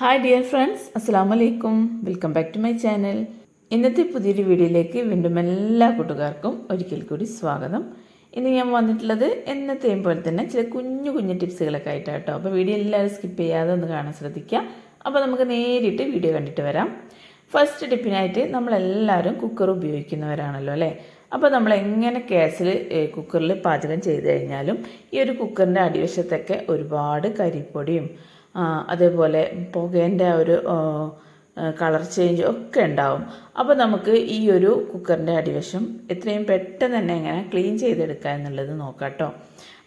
Hi dear friends അസ്സാം വലൈക്കും welcome back to my channel ഇന്നത്തെ പുതിയൊരു വീഡിയോയിലേക്ക് വീണ്ടും എല്ലാ കൂട്ടുകാർക്കും ഒരിക്കൽ കൂടി സ്വാഗതം. ഇന്ന് ഞാൻ വന്നിട്ടുള്ളത് എന്നത്തെയും പോലെ തന്നെ ചില കുഞ്ഞു കുഞ്ഞു ടിപ്സുകളൊക്കെ ആയിട്ടാണ് കേട്ടോ അപ്പോൾ വീഡിയോ എല്ലാവരും സ്കിപ്പ് ചെയ്യാതെ ഒന്ന് കാണാൻ ശ്രദ്ധിക്കുക. അപ്പോൾ നമുക്ക് നേരിട്ട് വീഡിയോ കണ്ടിട്ട് വരാം. ഫസ്റ്റ് ടിപ്പിനായിട്ട് നമ്മളെല്ലാവരും കുക്കർ ഉപയോഗിക്കുന്നവരാണല്ലോ അല്ലേ? അപ്പോൾ നമ്മൾ എങ്ങനെ ഗ്യാസിൽ കുക്കറിൽ പാചകം ചെയ്ത് കഴിഞ്ഞാലും ഈ ഒരു കുക്കറിന്റെ അടിവശത്തൊക്കെ ഒരുപാട് കരിപ്പൊടിയും അതേപോലെ പുകേന്റെ ഒരു കളർ ചേഞ്ച് ഒക്കെ ഉണ്ടാവും. അപ്പോൾ നമുക്ക് ഈ ഒരു കുക്കറിന്റെ അടിവശം എത്രയും പെട്ടെന്ന് തന്നെ എങ്ങനെ ക്ലീൻ ചെയ്തെടുക്കുക എന്നുള്ളത് നോക്കാം കേട്ടോ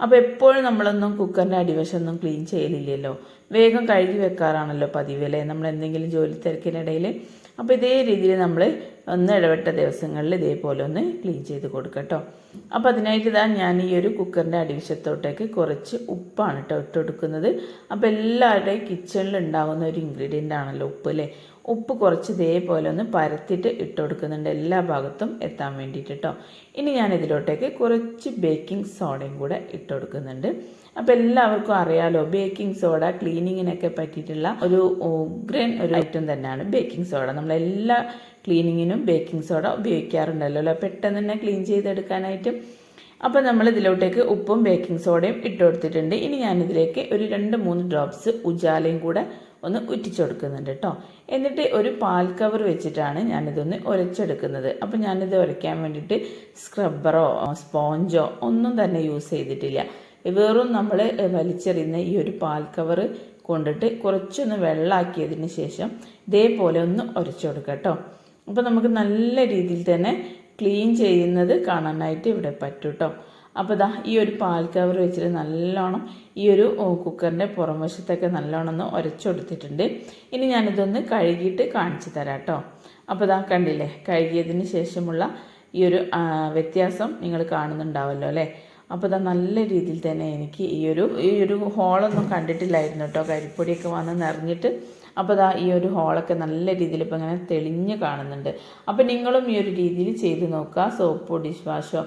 അപ്പോൾ എപ്പോഴും നമ്മളൊന്നും കുക്കറിന്റെ അടിവശം ഒന്നും ക്ലീൻ ചെയ്യലില്ലല്ലോ. വേഗം കഴുകി വെക്കാറാണല്ലോ പതിവ് അല്ലേ? നമ്മൾ എന്തെങ്കിലും ജോലി തിരക്കിനിടയിൽ അപ്പോൾ ഇതേ രീതിയിൽ നമ്മൾ ഒന്ന് ഇടപെട്ട ദിവസങ്ങളിൽ ഇതേപോലെ ഒന്ന് ക്ലീൻ ചെയ്ത് കൊടുക്കട്ടോ. അപ്പോൾ അതിനായിട്ട് ഇതാ ഞാൻ ഈ ഒരു കുക്കറിന്റെ അടിവശത്തോട്ടേക്ക് കുറച്ച് ഉപ്പാണ് കേട്ടോ ഇട്ട് കൊടുക്കുന്നത്. അപ്പോൾ എല്ലാവരുടെയും കിച്ചണിൽ ഉണ്ടാകുന്ന ഒരു ഇൻഗ്രീഡിയന്റ് ആണല്ലോ ഉപ്പ് അല്ലേ? ഉപ്പ് കുറച്ച് ഇതേപോലെ ഒന്ന് പരത്തിയിട്ട് ഇട്ട് കൊടുക്കുന്നുണ്ട്. എല്ലാ ഭാഗത്തും എത്താൻ വേണ്ടിയിട്ട് കേട്ടോ ഇനി ഞാൻ ഇതിലോട്ടേക്ക് കുറച്ച് ബേക്കിംഗ് സോഡയും കൂടെ ഇട്ട് കൊടുക്കുന്നുണ്ട്. അപ്പോൾ എല്ലാവർക്കും അറിയാലോ ബേക്കിംഗ് സോഡ ക്ലീനിങ്ങിനൊക്കെ പറ്റിയിട്ടുള്ള ഒരു ഉഗ്രൻ ഒരു ഐറ്റം തന്നെയാണ് ബേക്കിംഗ് സോഡ നമ്മളെല്ലാ ക്ലീനിങ്ങിനും ബേക്കിംഗ് സോഡ ഉപയോഗിക്കാറുണ്ടല്ലോ പെട്ടെന്ന് തന്നെ ക്ലീൻ ചെയ്തെടുക്കാനായിട്ടും. അപ്പോൾ നമ്മൾ ഇതിലോട്ടേക്ക് ഉപ്പും ബേക്കിംഗ് സോഡയും ഇട്ട് കൊടുത്തിട്ടുണ്ട്. ഇനി ഞാനിതിലേക്ക് ഒരു രണ്ട് മൂന്ന് ഡ്രോപ്സ് ഉജാലയും കൂടെ ഒന്ന് ഉറ്റിച്ചു കൊടുക്കുന്നുണ്ട് കേട്ടോ എന്നിട്ട് ഒരു പാൽ കവർ വെച്ചിട്ടാണ് ഞാനിതൊന്ന് ഉരച്ചെടുക്കുന്നത് അപ്പോൾ ഞാനിത് ഉരയ്ക്കാൻ വേണ്ടിയിട്ട് സ്ക്രബ്ബറോ സ്പോഞ്ചോ ഒന്നും തന്നെ യൂസ് ചെയ്തിട്ടില്ല. വെറും നമ്മൾ വലിച്ചെറിയുന്ന ഈ ഒരു പാൽ കവർ കൊണ്ടിട്ട് കുറച്ചൊന്ന് വെള്ളമാക്കിയതിന് ശേഷം ഇതേപോലെ ഒന്ന് ഉരച്ചു കൊടുക്കുക കേട്ടോ അപ്പോൾ നമുക്ക് നല്ല രീതിയിൽ തന്നെ ക്ലീൻ ചെയ്യുന്നത് കാണാനായിട്ട് ഇവിടെ പറ്റും കേട്ടോ അപ്പോൾ ഇതാ ഈ ഒരു പാൽ കവർ വെച്ചിട്ട് നല്ലോണം ഈ ഒരു കുക്കറിന്റെ പുറം വശത്തൊക്കെ നല്ലോണം ഒന്ന് ഉരച്ചെടുത്തിട്ടുണ്ട് ഇനി ഞാനിതൊന്ന് കഴുകിയിട്ട് കാണിച്ചു തരാം കേട്ടോ. അപ്പോൾ ഇതാ കണ്ടില്ലേ കഴുകിയതിന് ശേഷമുള്ള ഈ ഒരു വ്യത്യാസം നിങ്ങൾ കാണുന്നുണ്ടാവല്ലോ അല്ലേ? അപ്പോൾ ഇതാ നല്ല രീതിയിൽ തന്നെ എനിക്ക് ഈ ഒരു ഈ ഒരു ഹോളൊന്നും കണ്ടിട്ടില്ലായിരുന്നു കേട്ടോ. കരിപ്പൊടിയൊക്കെ വന്ന് നിറഞ്ഞിട്ട്. അപ്പോൾ ഇതാ ഈ ഒരു ഹോളൊക്കെ നല്ല രീതിയിൽ ഇപ്പോൾ ഇങ്ങനെ തെളിഞ്ഞ് കാണുന്നുണ്ട്. അപ്പോൾ നിങ്ങളും ഈ ഒരു രീതിയിൽ ചെയ്ത് നോക്കുക. സോപ്പോ ഡിഷ് വാഷോ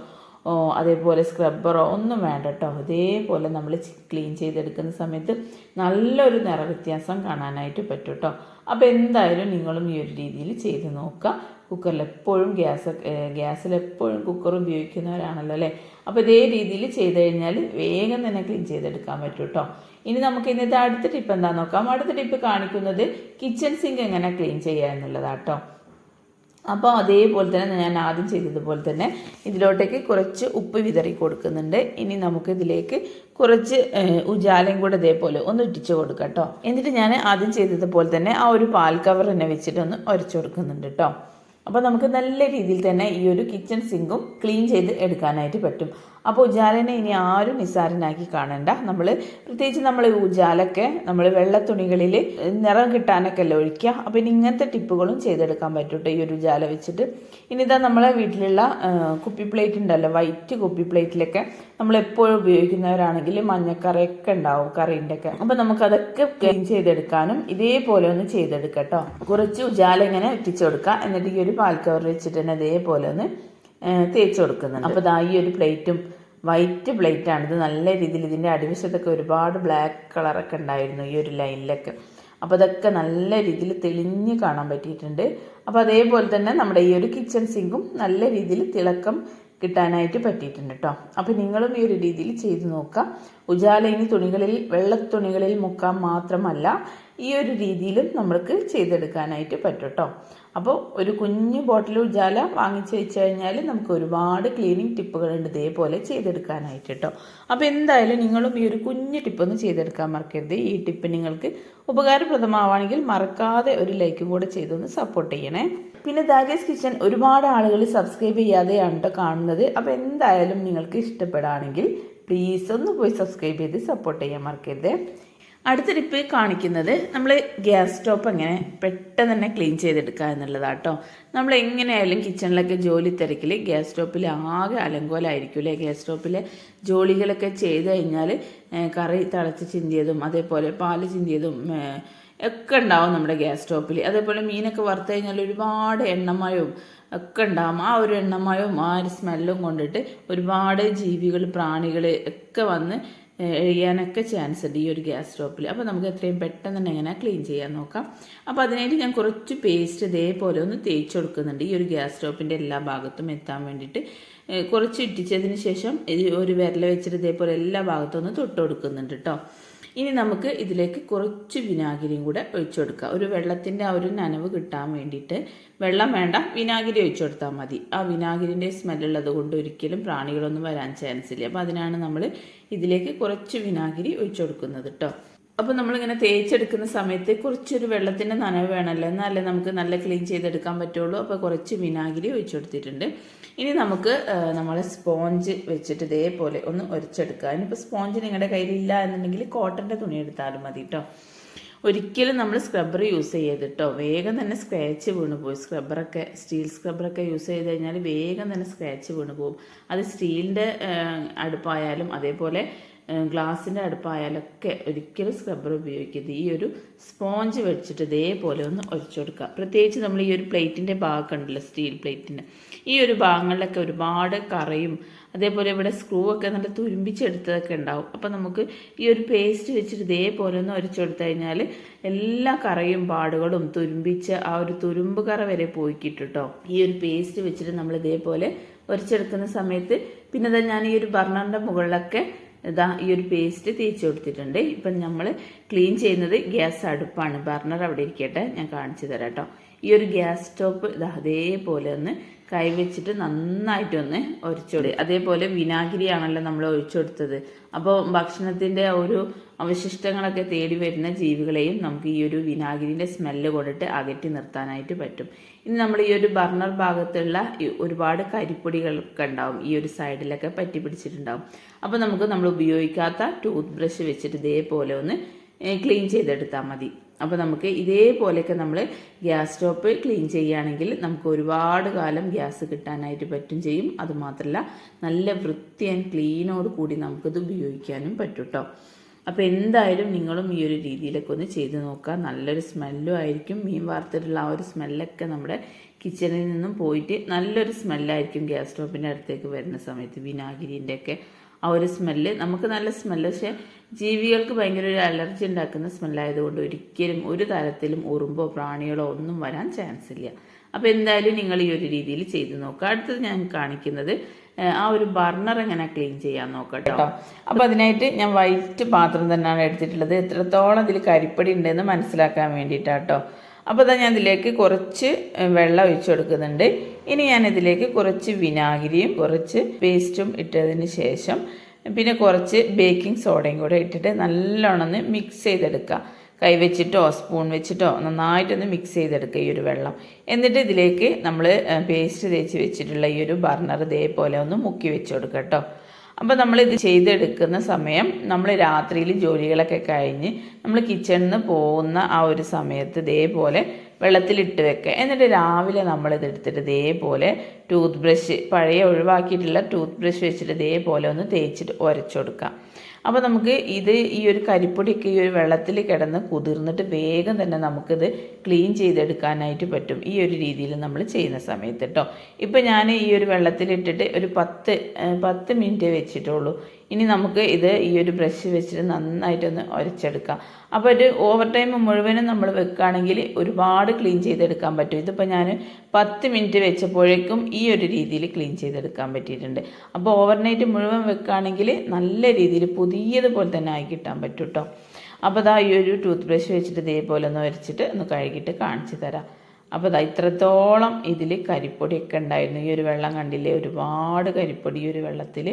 അതേപോലെ സ്ക്രബ്ബറോ ഒന്നും വേണ്ട കേട്ടോ. ഇതേപോലെ നമ്മൾ ക്ലീൻ ചെയ്തെടുക്കുന്ന സമയത്ത് നല്ലൊരു നിറവ്യത്യാസം കാണാനായിട്ട് പറ്റും കേട്ടോ. അപ്പോൾ എന്തായാലും നിങ്ങളും ഈ ഒരു രീതിയിൽ ചെയ്ത് നോക്കുക. കുക്കറിൽ എപ്പോഴും ഗ്യാസ് ഗ്യാസിൽ എപ്പോഴും കുക്കർ ഉപയോഗിക്കുന്നവരാണല്ലോ അല്ലേ? അപ്പോൾ ഇതേ രീതിയിൽ ചെയ്ത് കഴിഞ്ഞാൽ വേഗം തന്നെ ക്ലീൻ ചെയ്തെടുക്കാൻ പറ്റും കേട്ടോ. ഇനി നമുക്ക് ഇന്നത്തെ അടുത്ത ടിപ്പ് എന്താ നോക്കാം. അടുത്ത ടിപ്പ് കാണിക്കുന്നത് കിച്ചൺ സിങ്ക് എങ്ങനെ ക്ലീൻ ചെയ്യുക എന്നുള്ളതാട്ടോ അപ്പോൾ അതേപോലെ തന്നെ ഞാൻ ആദ്യം ചെയ്തതുപോലെ തന്നെ ഇതിലോട്ടേക്ക് കുറച്ച് ഉപ്പ് വിതറി കൊടുക്കുന്നുണ്ട്. ഇനി നമുക്ക് ഇതിലേക്ക് കുറച്ച് ഉജാലയും കൂടെ ഇതേപോലെ ഒന്ന് ഇട്ടിച്ച് കൊടുക്കാം കേട്ടോ. എന്നിട്ട് ഞാൻ ആദ്യം ചെയ്തതുപോലെ തന്നെ ആ ഒരു പാൽ കവർ തന്നെ വെച്ചിട്ട് ഒന്ന് ഉരച്ചു കൊടുക്കുന്നുണ്ട് കേട്ടോ. അപ്പോൾ നമുക്ക് നല്ല രീതിയിൽ തന്നെ ഈ ഒരു കിച്ചൺ സിങ്കും ക്ലീൻ ചെയ്ത് എടുക്കാനായിട്ട് പറ്റും. അപ്പോൾ ഉജാലനെ ഇനി ആരും നിസ്സാരനാക്കി കാണണ്ട. നമ്മൾ പ്രത്യേകിച്ച് നമ്മൾ ഉജാലൊക്കെ നമ്മൾ വെള്ള തുണികളിൽ നിറം കിട്ടാനൊക്കെ അല്ലേ ഒഴിക്കുക. അപ്പോൾ ഇനി ഇങ്ങനത്തെ ടിപ്പുകളും ചെയ്തെടുക്കാൻ പറ്റൂട്ടോ ഈ ഒരു ഉജാല വെച്ചിട്ട്? ഇനി ഇതാ നമ്മളെ വീട്ടിലുള്ള കുപ്പി പ്ലേറ്റ് ഉണ്ടല്ലോ വൈറ്റ് കുപ്പി പ്ലേറ്റിലൊക്കെ നമ്മൾ എപ്പോഴും ഉപയോഗിക്കുന്നവരാണെങ്കിൽ മഞ്ഞക്കറിയൊക്കെ ഉണ്ടാവും കറീന്റെ ഒക്കെ അപ്പോൾ നമുക്കതൊക്കെ ക്ലീൻ ചെയ്തെടുക്കാനും ഇതേപോലെ ഒന്ന് ചെയ്തെടുക്കട്ടോ. കുറച്ച് ഉജാല ഇങ്ങനെ എത്തിച്ചു കൊടുക്കുക. എന്നിട്ട് ഈ ഒരു പാൽ കവർ വെച്ചിട്ട് തന്നെ ഇതേപോലെ ഒന്ന് തേച്ച് കൊടുക്കുന്നുണ്ട്. അപ്പോൾ ദാ ഈ ഒരു പ്ലേറ്റും വൈറ്റ് പ്ലേറ്റ് ആണ് ഇത് നല്ല രീതിയിൽ ഇതിന്റെ അടിവശത്തൊക്കെ ഒരുപാട് ബ്ലാക്ക് കളറൊക്കെ ഉണ്ടായിരുന്നു ഈ ഒരു ലൈനിലൊക്കെ. അപ്പോൾ അതൊക്കെ നല്ല രീതിയിൽ തെളിഞ്ഞ് കാണാൻ പറ്റിയിട്ടുണ്ട്. അപ്പോൾ അതേപോലെ തന്നെ നമ്മുടെ ഈ ഒരു കിച്ചൺ സിങ്കും നല്ല രീതിയിൽ തിളക്കം കിട്ടാനായിട്ട് പറ്റിയിട്ടുണ്ട് കേട്ടോ. അപ്പോൾ നിങ്ങളും ഈ ഒരു രീതിയിൽ ചെയ്ത് നോക്കുക. ഉജാല ഇനി തുണികളിൽ വെള്ളത്തുണികളിൽ മുക്കാൻ മാത്രമല്ല ഈ ഒരു രീതിയിലും നമ്മൾക്ക് ചെയ്തെടുക്കാനായിട്ട് പറ്റും കേട്ടോ. അപ്പോൾ ഒരു കുഞ്ഞു ബോട്ടിൽ ഉജാല വാങ്ങിച്ച് വെച്ച് കഴിഞ്ഞാൽ നമുക്ക് ഒരുപാട് ക്ലീനിങ് ടിപ്പുകളുണ്ട് ഇതേപോലെ ചെയ്തെടുക്കാനായിട്ട് കേട്ടോ അപ്പോൾ എന്തായാലും നിങ്ങളും ഈ ഒരു കുഞ്ഞു ടിപ്പൊന്ന് ചെയ്തെടുക്കാൻ മറക്കരുത്. ഈ ടിപ്പ് നിങ്ങൾക്ക് ഉപകാരപ്രദമാവുകയാണെങ്കിൽ മറക്കാതെ ഒരു ലൈക്കും കൂടെ ചെയ്തൊന്ന് സപ്പോർട്ട് ചെയ്യണേ. പിന്നെ ദാഗേസ് കിച്ചൻ ഒരുപാട് ആളുകൾ സബ്സ്ക്രൈബ് ചെയ്യാതെയാണ് കേട്ടോ കാണുന്നത്. അപ്പോൾ എന്തായാലും നിങ്ങൾക്ക് ഇഷ്ടപ്പെടുകയാണെങ്കിൽ പ്ലീസ് ഒന്ന് പോയി സബ്സ്ക്രൈബ് ചെയ്ത് സപ്പോർട്ട് ചെയ്യാൻ മറക്കരുത്. അടുത്ത ടിപ്പ് കാണിക്കുന്നത് നമ്മൾ ഗ്യാസ് സ്റ്റോപ്പ് എങ്ങനെ പെട്ടെന്ന് തന്നെ ക്ലീൻ ചെയ്തെടുക്കുക എന്നുള്ളതാട്ടോ. നമ്മൾ എങ്ങനെയായാലും കിച്ചണിലൊക്കെ ജോലി തിരക്കിൽ ഗ്യാസ് സ്റ്റോപ്പിൽ ആകെ അലങ്കോലായിരിക്കും അല്ലേ ഗ്യാസ് സ്റ്റോപ്പിലെ ജോലികളൊക്കെ ചെയ്ത് കഴിഞ്ഞാൽ കറി തിളച്ച് ചിന്തിയതും അതേപോലെ പാൽ ചിന്തിയതും ഒക്കെ ഉണ്ടാവും നമ്മുടെ ഗ്യാസ് സ്റ്റോപ്പിൽ അതേപോലെ മീനൊക്കെ വറുത്ത് കഴിഞ്ഞാൽ ഒരുപാട് എണ്ണമയവും ഒക്കെ ഉണ്ടാവും. ആ ഒരു എണ്ണമയവും ആ ഒരു സ്മെല്ലും കൊണ്ടിട്ട് ഒരുപാട് ജീവികൾ പ്രാണികൾ ഒക്കെ വന്ന് എഴിയാനൊക്കെ ചാൻസ് ഉണ്ട് ഈ ഒരു ഗ്യാസ് സ്റ്റോപ്പിൽ അപ്പോൾ നമുക്ക് എത്രയും പെട്ടെന്ന് തന്നെ എങ്ങനെ ക്ലീൻ ചെയ്യാൻ നോക്കാം. അപ്പോൾ അതിനായിട്ട് ഞാൻ കുറച്ച് പേസ്റ്റ് ഇതേപോലെ ഒന്ന് തേച്ച് കൊടുക്കുന്നുണ്ട്. ഈ ഒരു ഗ്യാസ് സ്റ്റോപ്പിന്റെ എല്ലാ ഭാഗത്തും എത്താൻ വേണ്ടിയിട്ട്. കുറച്ച് ഇട്ടിച്ചതിന് ശേഷം ഒരു വിരൽ വെച്ചിട്ട് ഇതേപോലെ എല്ലാ ഭാഗത്തും ഒന്ന് തൊട്ട് കൊടുക്കുന്നുണ്ട് കേട്ടോ ഇനി നമുക്ക് ഇതിലേക്ക് കുറച്ച് വിനാഗിരിയും കൂടെ ഒഴിച്ചു കൊടുക്കുക ഒരു വെള്ളത്തിന്റെ ആ ഒരു നനവ് കിട്ടാൻ വേണ്ടിയിട്ട് വെള്ളം വേണ്ട വിനാഗിരി ഒഴിച്ചു കൊടുത്താൽ മതി. ആ വിനാഗിരിന്റെ സ്മെല്ലുള്ളത് കൊണ്ട് ഒരിക്കലും പ്രാണികളൊന്നും വരാൻ ചാൻസ് ഇല്ല. അപ്പോൾ അതിനാണ് നമ്മൾ ഇതിലേക്ക് കുറച്ച് വിനാഗിരി ഒഴിച്ചു കൊടുക്കുന്നത് കേട്ടോ അപ്പോൾ നമ്മളിങ്ങനെ തേച്ചെടുക്കുന്ന സമയത്ത് കുറച്ചൊരു വെള്ളത്തിന്റെ നനവ് വേണമല്ലോ. എന്നാലേ നമുക്ക് നല്ല ക്ലീൻ ചെയ്തെടുക്കാൻ പറ്റുള്ളൂ. അപ്പോൾ കുറച്ച് വിനാഗിരി ഒഴിച്ചു കൊടുത്തിട്ടുണ്ട്. ഇനി നമുക്ക് നമ്മൾ സ്പോഞ്ച് വെച്ചിട്ട് ഇതേപോലെ ഒന്ന് ഒരച്ചെടുക്കുക ഇനിയിപ്പോൾ സ്പോഞ്ച് നിങ്ങളുടെ കയ്യിലില്ല എന്നുണ്ടെങ്കിൽ കോട്ടന്റെ തുണി എടുത്താലും മതി കേട്ടോ ഒരിക്കലും നമ്മൾ സ്ക്രബ്ബർ യൂസ് ചെയ്യരുത് കേട്ടോ വേഗം തന്നെ സ്ക്രാച്ച് വീണ് പോയി സ്ക്രബ്ബറൊക്കെ സ്റ്റീൽ സ്ക്രബ്ബറൊക്കെ യൂസ് ചെയ്ത് കഴിഞ്ഞാൽ വേഗം തന്നെ സ്ക്രാച്ച് വീണ് പോകും അത് സ്റ്റീലിന്റെ അടുപ്പായാലും അതേപോലെ ഗ്ലാസിന്റെ അടുപ്പായാലൊക്കെ ഒരിക്കലും സ്ക്രബ്ബർ ഉപയോഗിക്കരുത്. ഈ ഒരു സ്പോഞ്ച് വെച്ചിട്ട് ഇതേപോലെ ഒന്ന് ഒഴിച്ചു കൊടുക്കുക. പ്രത്യേകിച്ച് നമ്മൾ ഈ ഒരു പ്ലേറ്റിന്റെ ഭാഗമൊക്കെ ഉണ്ടല്ലോ സ്റ്റീൽ പ്ലേറ്റിന്റെ ഈ ഒരു ഭാഗങ്ങളിലൊക്കെ ഒരുപാട് കറയും അതേപോലെ ഇവിടെ സ്ക്രൂ ഒക്കെ നല്ല തുരുമ്പിച്ചെടുത്തതൊക്കെ ഉണ്ടാവും. അപ്പോൾ നമുക്ക് ഈ ഒരു പേസ്റ്റ് വെച്ചിട്ട് ഇതേപോലെ ഒന്ന് ഒരച്ചു കൊടുത്തു കഴിഞ്ഞാൽ എല്ലാ കറയും പാടുകളും തുരുമ്പിച്ച് ആ ഒരു തുരുമ്പ് കറ വരെ പോയി കേട്ടോ ഈ ഒരു പേസ്റ്റ് വെച്ചിട്ട് നമ്മൾ ഇതേപോലെ ഒരച്ചെടുക്കുന്ന സമയത്ത് പിന്നെ ഞാൻ ഈ ഒരു ബർണറിന്റെ മുകളിലൊക്കെ ഇതാ ഈ ഒരു പേസ്റ്റ് തേച്ച് കൊടുത്തിട്ടുണ്ട്. ഇപ്പം നമ്മൾ ക്ലീൻ ചെയ്യുന്നത് ഗ്യാസ് അടുപ്പാണ്. ബർണർ അവിടെ ഇരിക്കട്ടെ. ഞാൻ കാണിച്ചു തരാം കേട്ടോ. ഈ ഒരു ഗ്യാസ് സ്റ്റോപ്പ് ഇതാ അതേപോലെ ഒന്ന് കൈവച്ചിട്ട് നന്നായിട്ടൊന്ന് ഒഴിച്ചോടി അതേപോലെ വിനാഗിരിയാണല്ലോ നമ്മൾ ഒഴിച്ചു കൊടുത്തത്. അപ്പോൾ ഭക്ഷണത്തിന്റെ ഒരു അവശിഷ്ടങ്ങളൊക്കെ തേടി വരുന്ന ജീവികളെയും നമുക്ക് ഈ ഒരു വിനാഗിരിന്റെ സ്മെല്ല് കൊണ്ടിട്ട് അകറ്റി നിർത്താനായിട്ട് പറ്റും. ഇനി നമ്മൾ ഈ ഒരു ബർണർ ഭാഗത്തുള്ള ഒരുപാട് കരിപ്പൊടികളൊക്കെ ഉണ്ടാവും. ഈ ഒരു സൈഡിലൊക്കെ പറ്റി പിടിച്ചിട്ടുണ്ടാവും. അപ്പോൾ നമുക്ക് നമ്മൾ ഉപയോഗിക്കാത്ത ടൂത്ത് ബ്രഷ് വെച്ചിട്ട് ഇതേപോലെ ഒന്ന് ക്ലീൻ ചെയ്തെടുത്താൽ മതി. അപ്പോൾ നമുക്ക് ഇതേപോലെയൊക്കെ നമ്മൾ ഗ്യാസ് സ്റ്റോപ്പ് ക്ലീൻ ചെയ്യുകയാണെങ്കിൽ നമുക്ക് ഒരുപാട് കാലം ഗ്യാസ് കിട്ടാനായിട്ട് പറ്റും ചെയ്യും. അതുമാത്രമല്ല നല്ല വൃത്തി ആൻഡ് ക്ലീനോട് കൂടി നമുക്കിത് ഉപയോഗിക്കാനും പറ്റും കേട്ടോ അപ്പോൾ എന്തായാലും നിങ്ങളും ഈ ഒരു രീതിയിലൊക്കെ ഒന്ന് ചെയ്ത് നോക്കുക. നല്ലൊരു സ്മെല്ലും ആയിരിക്കും. മീൻ വാർത്തിട്ടുള്ള ആ ഒരു സ്മെല്ലൊക്കെ നമ്മുടെ കിച്ചണിൽ നിന്നും പോയിട്ട് നല്ലൊരു സ്മെല്ലായിരിക്കും ഗ്യാസ് സ്റ്റോപ്പിന്റെ അടുത്തേക്ക് വരുന്ന സമയത്ത് വിനാഗിരിന്റെ ഒക്കെ ആ ഒരു സ്മെല്ല്. നമുക്ക് നല്ല സ്മെല്ല്. പക്ഷേ ജീവികൾക്ക് ഭയങ്കര ഒരു അലർജി ഉണ്ടാക്കുന്ന സ്മെല്ലായതുകൊണ്ട് ഒരിക്കലും ഒരു തരത്തിലും ഉറുമ്പോ പ്രാണികളോ ഒന്നും വരാൻ ചാൻസ് ഇല്ല. അപ്പോൾ എന്തായാലും നിങ്ങൾ ഈ ഒരു രീതിയിൽ ചെയ്ത് നോക്കുക. അടുത്തത് ഞാൻ കാണിക്കുന്നത് ആ ഒരു ബർണർ എങ്ങനെ ക്ലീൻ ചെയ്യാൻ നോക്കാം കേട്ടോ. അപ്പോൾ അതിനായിട്ട് ഞാൻ വൈറ്റ് പാത്രം തന്നെയാണ് എടുത്തിട്ടുള്ളത്. എത്രത്തോളം ഇതിൽ കരിപ്പടി ഉണ്ടെന്ന് മനസ്സിലാക്കാൻ വേണ്ടിയിട്ടാട്ടോ അപ്പൊ അപ്പോൾ ഇതാ ഞാൻ ഇതിലേക്ക് കുറച്ച് വെള്ളം ഒഴിച്ചു കൊടുക്കുന്നുണ്ട്. ഇനി ഞാൻ ഇതിലേക്ക് കുറച്ച് വിനാഗിരിയും കുറച്ച് പേസ്റ്റും ഇട്ടതിന് ശേഷം പിന്നെ കുറച്ച് ബേക്കിംഗ് സോഡയും കൂടെ ഇട്ടിട്ട് നല്ലോണം മിക്സ് ചെയ്തെടുക്കുക കൈ വെച്ചിട്ടോ സ്പൂൺ വെച്ചിട്ടോ നന്നായിട്ടൊന്ന് മിക്സ് ചെയ്തെടുക്കുക ഈ ഒരു വെള്ളം. എന്നിട്ട് ഇതിലേക്ക് നമ്മൾ പേസ്റ്റ് തേച്ച് വെച്ചിട്ടുള്ള ഈ ഒരു ബർണർ ഇതേപോലെ ഒന്ന് മുക്കി വെച്ച് കൊടുക്കുക കേട്ടോ അപ്പോൾ നമ്മളിത് ചെയ്തെടുക്കുന്ന സമയം നമ്മൾ രാത്രിയിൽ ജോലികളൊക്കെ കഴിഞ്ഞ് നമ്മൾ കിച്ചണിൽ നിന്ന് പോകുന്ന ആ ഒരു സമയത്ത് ഇതേപോലെ വെള്ളത്തിലിട്ട് വെക്കുക. എന്നിട്ട് രാവിലെ നമ്മളിത് എടുത്തിട്ട് ഇതേപോലെ ടൂത്ത് ബ്രഷ് പഴയ ഒഴിവാക്കിയിട്ടുള്ള ടൂത്ത് ബ്രഷ് വെച്ചിട്ട് ഇതേപോലെ ഒന്ന് തേച്ചിട്ട് ഉരച്ചു കൊടുക്കാം അപ്പോൾ നമുക്ക് ഇത് ഈ ഒരു കരിപ്പൊടിയൊക്കെ ഈ ഒരു വെള്ളത്തിൽ കിടന്ന് കുതിർന്നിട്ട് വേഗം തന്നെ നമുക്കിത് ക്ലീൻ ചെയ്തെടുക്കാനായിട്ട് പറ്റും. ഈ ഒരു രീതിയിൽ നമ്മൾ ചെയ്യുന്ന സമയത്ത് കേട്ടോ ഇപ്പം ഞാൻ ഈ ഒരു വെള്ളത്തിലിട്ടിട്ട് ഒരു പത്ത് പത്ത് മിനിറ്റ് വെച്ചിട്ടുള്ളൂ. ഇനി നമുക്ക് ഇത് ഈ ഒരു ബ്രഷ് വെച്ചിട്ട് നന്നായിട്ടൊന്ന് ഉരച്ചെടുക്കാം അപ്പോൾ ഒരു ഓവർ ടൈം മുഴുവനും നമ്മൾ വെക്കുകയാണെങ്കിൽ ഒരുപാട് ക്ലീൻ ചെയ്തെടുക്കാൻ പറ്റും. ഇതിപ്പോൾ ഞാൻ പത്ത് മിനിറ്റ് വെച്ചപ്പോഴേക്കും ഈ ഒരു രീതിയിൽ ക്ലീൻ ചെയ്തെടുക്കാൻ പറ്റിയിട്ടുണ്ട്. അപ്പോൾ ഓവർനൈറ്റ് മുഴുവൻ വെക്കുകയാണെങ്കിൽ നല്ല രീതിയിൽ പുതിയതുപോലെ തന്നെ ആയി കിട്ടാൻ പറ്റും കേട്ടോ അപ്പോൾ അതാ ഈ ഒരു ടൂത്ത് ബ്രഷ് വെച്ചിട്ട് ഇതേപോലെ ഒന്ന് വരച്ചിട്ട് ഒന്ന് കഴുകിയിട്ട് കാണിച്ചു തരാം. അപ്പോൾ അതാ ഇത്രത്തോളം ഇതിൽ കരിപ്പൊടിയൊക്കെ ഉണ്ടായിരുന്നു. ഈ ഒരു വെള്ളം കണ്ടില്ലേ? ഒരുപാട് കരിപ്പൊടി ഈ ഒരു വെള്ളത്തിൽ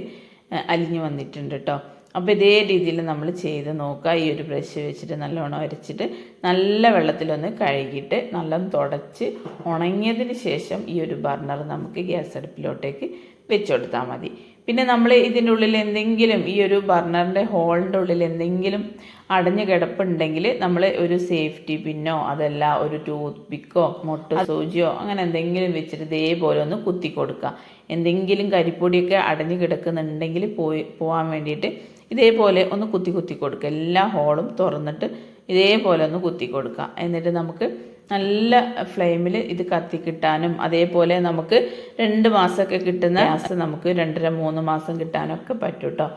അലിഞ്ഞു വന്നിട്ടുണ്ട് കേട്ടോ അപ്പോൾ ഇതേ രീതിയിൽ നമ്മൾ ചെയ്ത് നോക്കുക ഈ ഒരു ബ്രഷ് വെച്ചിട്ട് നല്ലോണം അരച്ചിട്ട് നല്ല വെള്ളത്തിലൊന്ന് കഴുകിയിട്ട് നല്ലോണം തുടച്ച് ഉണങ്ങിയതിന് ശേഷം ഈ ഒരു ബർണർ നമുക്ക് ഗ്യാസ് അടുപ്പിലോട്ടേക്ക് വെച്ചു കൊടുത്താൽ മതി. പിന്നെ നമ്മൾ ഇതിന്റെ ഉള്ളിൽ എന്തെങ്കിലും ഈ ഒരു ബർണറിന്റെ ഹോളിന്റെ ഉള്ളിൽ എന്തെങ്കിലും അടഞ്ഞു കിടപ്പുണ്ടെങ്കിൽ നമ്മൾ ഒരു സേഫ്റ്റി പിന്നോ അതല്ല ഒരു ടൂത്ത് പിക്കോ മുട്ട സൂചിയോ അങ്ങനെ എന്തെങ്കിലും വെച്ചിട്ട് ഇതേപോലെ ഒന്ന് കുത്തി കൊടുക്കുക. എന്തെങ്കിലും കരിപ്പൊടിയൊക്കെ അടഞ്ഞു കിടക്കുന്നുണ്ടെങ്കിൽ പോയി പോകാൻ വേണ്ടിയിട്ട് ഇതേപോലെ ഒന്ന് കുത്തി കുത്തി കൊടുക്കുക. എല്ലാ ഹോളും തുറന്നിട്ട് ഇതേപോലെ ഒന്ന് കുത്തി കൊടുക്കുക. എന്നിട്ട് നമുക്ക് നല്ല ഫ്ലെയിമിൽ ഇത് കത്തി കിട്ടാനും അതേപോലെ നമുക്ക് രണ്ട് മാസമൊക്കെ കിട്ടുന്ന ഗ്യാസ് നമുക്ക് രണ്ടര മൂന്ന് മാസം കിട്ടാനൊക്കെ പറ്റും കേട്ടോ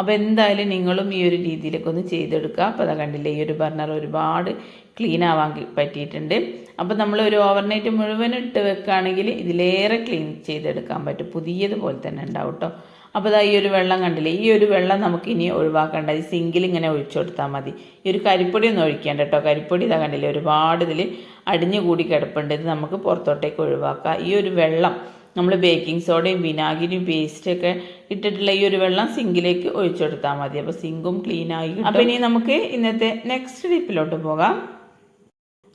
അപ്പോൾ എന്തായാലും നിങ്ങളും ഈ ഒരു രീതിയിലൊക്കെ ഒന്ന് ചെയ്തെടുക്കുക. അപ്പോൾ അതാ കണ്ടില്ലേ ഈ ഒരു ബർണർ ഒരുപാട് ക്ലീൻ ആവാൻ പറ്റിയിട്ടുണ്ട്. അപ്പോൾ നമ്മൾ ഒരു ഓവർനൈറ്റ് മുഴുവൻ ഇട്ട് വെക്കുകയാണെങ്കിൽ ഇതിലേറെ ക്ലീൻ ചെയ്തെടുക്കാൻ പറ്റും. പുതിയതുപോലെ തന്നെ ഉണ്ടാവും കേട്ടോ അപ്പോൾ ഇതാ ഈ ഒരു വെള്ളം കണ്ടില്ലേ? ഈ ഒരു വെള്ളം നമുക്ക് ഇനി ഒഴിവാക്കേണ്ട. ഈ സിങ്കിൽ ഇങ്ങനെ ഒഴിച്ചു കൊടുത്താൽ മതി. ഈ ഒരു കരിപ്പൊടി ഒന്നും ഒഴിക്കേണ്ട കേട്ടോ. കരിപ്പൊടി ഇതാ കണ്ടില്ലേ? ഒരുപാട് ഇതിൽ അടിഞ്ഞു കൂടി കിടപ്പുണ്ട്. ഇത് നമുക്ക് പുറത്തോട്ടേക്ക് ഒഴിവാക്കുക ഈ ഒരു വെള്ളം നമ്മൾ ബേക്കിംഗ് സോഡയും വിനാഗിരിയും പേസ്റ്റൊക്കെ ഇട്ടിട്ടുള്ള ഈ ഒരു വെള്ളം സിങ്കിലേക്ക് ഒഴിച്ചു കൊടുത്താൽ മതി. അപ്പോൾ സിങ്കും ക്ലീൻ ആയി അപ്പോൾ ഇനി നമുക്ക് ഇന്നത്തെ നെക്സ്റ്റ് ടിപ്പിലോട്ട് പോകാം.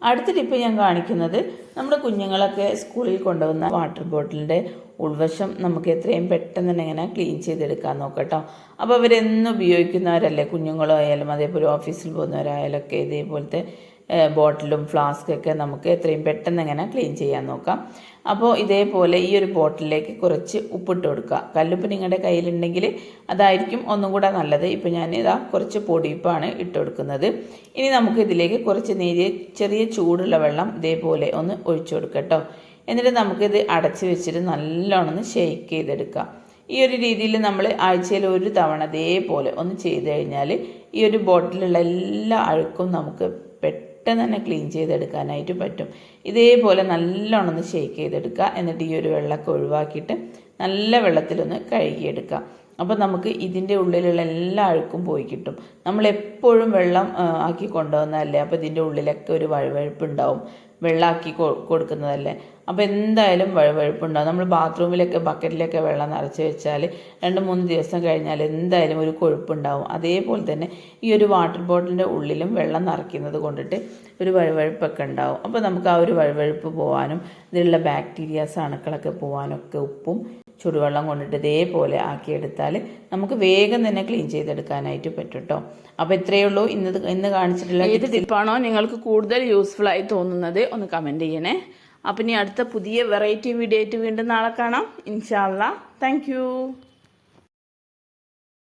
അടുത്ത ടിപ്പ് ഞാൻ കാണിക്കുന്നത് നമ്മുടെ കുഞ്ഞുങ്ങളൊക്കെ സ്കൂളിൽ കൊണ്ടുവന്ന വാട്ടർ ബോട്ടിലിന്റെ ഉൾവശം നമുക്ക് എത്രയും പെട്ടെന്ന് തന്നെ ഇങ്ങനെ ക്ലീൻ ചെയ്തെടുക്കാൻ നോക്കട്ടോ അപ്പോൾ അവരെന്നും ഉപയോഗിക്കുന്നവരല്ലേ? കുഞ്ഞുങ്ങളായാലും അതേപോലെ ഓഫീസിൽ പോകുന്നവരായാലും ഒക്കെ ഇതേപോലത്തെ ബോട്ടിലും ഫ്ലാസ്കൊക്കെ നമുക്ക് എത്രയും പെട്ടെന്ന് ഇങ്ങനെ ക്ലീൻ ചെയ്യാൻ നോക്കാം. അപ്പോൾ ഇതേപോലെ ഈ ഒരു ബോട്ടിലേക്ക് കുറച്ച് ഉപ്പിട്ട് കൊടുക്കുക. കല്ലുപ്പ് നിങ്ങളുടെ കയ്യിലുണ്ടെങ്കിൽ അതായിരിക്കും ഒന്നും കൂടെ നല്ലത്. ഇപ്പോൾ ഞാൻ ഇതാ കുറച്ച് പൊടിയുപ്പാണ് ഇട്ട് കൊടുക്കുന്നത്. ഇനി നമുക്ക് ഇതിലേക്ക് കുറച്ച് നേരിയ ചെറിയ ചൂടുള്ള വെള്ളം ഇതേപോലെ ഒന്ന് ഒഴിച്ചു കൊടുക്കട്ടോ എന്നിട്ട് നമുക്കിത് അടച്ച് വെച്ചിട്ട് നല്ലോണം ഒന്ന് ഷെയ്ക്ക് ചെയ്തെടുക്കാം ഈ ഒരു രീതിയിൽ നമ്മൾ ആഴ്ചയിൽ ഒരു തവണ ഇതേപോലെ ഒന്ന് ചെയ്ത് കഴിഞ്ഞാൽ ഈ ഒരു ബോട്ടിലുള്ള എല്ലാ അഴുക്കും നമുക്ക് പെട്ടെന്ന് തന്നെ ക്ലീൻ ചെയ്തെടുക്കാനായിട്ട് പറ്റും. ഇതേപോലെ നല്ലോണം ഒന്ന് ഷേക്ക് ചെയ്തെടുക്കുക. എന്നിട്ട് ഈ ഒരു വെള്ളമൊക്കെ ഒഴിവാക്കിയിട്ട് നല്ല വെള്ളത്തിലൊന്ന് കഴുകിയെടുക്കുക. അപ്പോൾ നമുക്ക് ഇതിന്റെ ഉള്ളിലുള്ള എല്ലാ അഴുക്കും പോയി കിട്ടും. നമ്മൾ എപ്പോഴും വെള്ളം ആക്കി കൊണ്ടുവന്നതല്ലേ അപ്പോൾ ഇതിന്റെ ഉള്ളിലൊക്കെ ഒരു വഴുവഴുപ്പ് ഉണ്ടാവും വെള്ളമാക്കി കൊ കൊടുക്കുന്നതല്ലേ? അപ്പോൾ എന്തായാലും വഴുവഴുപ്പുണ്ടാവും നമ്മൾ ബാത്റൂമിലൊക്കെ ബക്കറ്റിലൊക്കെ വെള്ളം നിറച്ച് വെച്ചാൽ രണ്ട് മൂന്ന് ദിവസം കഴിഞ്ഞാൽ എന്തായാലും ഒരു കൊഴുപ്പുണ്ടാവും. അതേപോലെ തന്നെ ഈ ഒരു വാട്ടർ ബോട്ടിലിന്റെ ഉള്ളിലും വെള്ളം നിറയ്ക്കുന്നത് കൊണ്ടിട്ട് ഒരു വഴുവഴുപ്പൊക്കെ ഉണ്ടാവും. അപ്പോൾ നമുക്ക് ആ ഒരു വഴുവഴുപ്പ് പോകാനും ഇതിലുള്ള ബാക്ടീരിയാസ് അണുക്കളൊക്കെ പോകാനൊക്കെ ഉപ്പും ചുടുവെള്ളം കൊണ്ടിട്ട് ഇതേപോലെ ആക്കിയെടുത്താൽ നമുക്ക് വേഗം തന്നെ ക്ലീൻ ചെയ്തെടുക്കാനായിട്ട് പറ്റും കേട്ടോ അപ്പോൾ ഇത്രയേ ഉള്ളൂ. ഇന്ന് ഇന്ന് കാണിച്ചിട്ടുള്ള ഏത് ടിപ്പാണോ നിങ്ങൾക്ക് കൂടുതൽ യൂസ്ഫുൾ ആയി തോന്നുന്നത് ഒന്ന് കമന്റ് ചെയ്യണേ. അപ്പം ഇനി അടുത്ത പുതിയ വെറൈറ്റി വീഡിയോ ആയിട്ട് വീണ്ടും നാളെ കാണാം. ഇൻഷാല്ല താങ്ക്